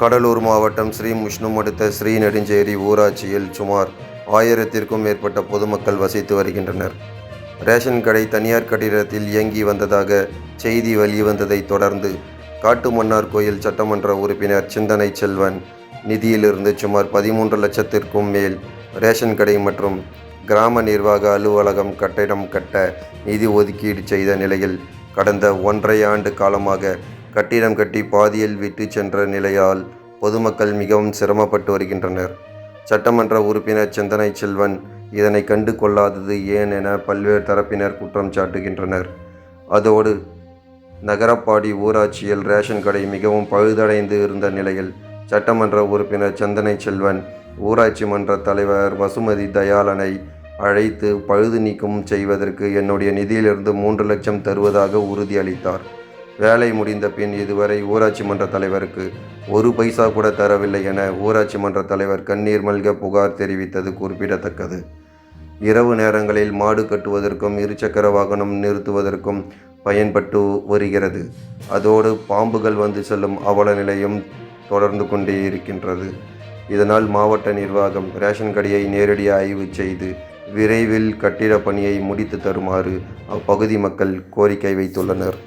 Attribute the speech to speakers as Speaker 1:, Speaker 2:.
Speaker 1: கடலூர் மாவட்டம் ஸ்ரீமுஷ்ணம் அடுத்த ஸ்ரீ நெடுஞ்சேரி ஊராட்சியில் சுமார் ஆயிரத்திற்கும் மேற்பட்ட பொதுமக்கள் வசித்து வருகின்றனர். ரேஷன் கடை தனியார் கட்டிடத்தில் இயங்கி வந்ததாக செய்தி வெளிவந்ததை தொடர்ந்து காட்டுமன்னார் கோயில் சட்டமன்ற உறுப்பினர் சிந்தனை செல்வன் நிதியிலிருந்து சுமார் பதிமூன்று லட்சத்திற்கும் மேல் ரேஷன் கடை மற்றும் கிராம நிர்வாக அலுவலகம் கட்டிடம் கட்ட நிதி ஒதுக்கீடு செய்த நிலையில் கடந்த ஒன்றரை ஆண்டு காலமாக கட்டிடம் கட்டி பாதியில் விட்டு சென்ற நிலையால் பொதுமக்கள் மிகவும் சிரமப்பட்டு வருகின்றனர். சட்டமன்ற உறுப்பினர் சிந்தனை செல்வன் இதனை கண்டு கொள்ளாதது ஏன் என பல்வேறு தரப்பினர் குற்றம் சாட்டுகின்றனர். அதோடு நகரப்பாடி ஊராட்சியில் ரேஷன் கடை மிகவும் பழுதடைந்து இருந்த நிலையில் சட்டமன்ற உறுப்பினர் சந்தனை செல்வன் ஊராட்சி மன்ற தலைவர் வசுமதி தயாளனை அழைத்து பழுது நீக்கம் செய்வதற்கு என்னுடைய நிதியிலிருந்து மூன்று லட்சம் தருவதாக உறுதியளித்தார். வேலை முடிந்த பின் இதுவரை ஊராட்சி மன்ற தலைவருக்கு ஒரு பைசா கூட தரவில்லை என ஊராட்சி மன்ற தலைவர் கண்ணீர் மல்க புகார் தெரிவித்தது குறிப்பிடத்தக்கது. இரவு நேரங்களில் மாடு கட்டுவதற்கும் இருசக்கர வாகனம் நிறுத்துவதற்கும் பயன்பட்டு வருகிறது. அதோடு பாம்புகள் வந்து செல்லும் அவல நிலையும் தொடர்ந்து கொண்டே இருக்கின்றது. இதனால் மாவட்ட நிர்வாகம் ரேஷன் கடையை நேரடி ஆய்வு செய்து விரைவில் கட்டிட பணியை முடித்து தருமாறு அப்பகுதி மக்கள் கோரிக்கை வைத்துள்ளனர்.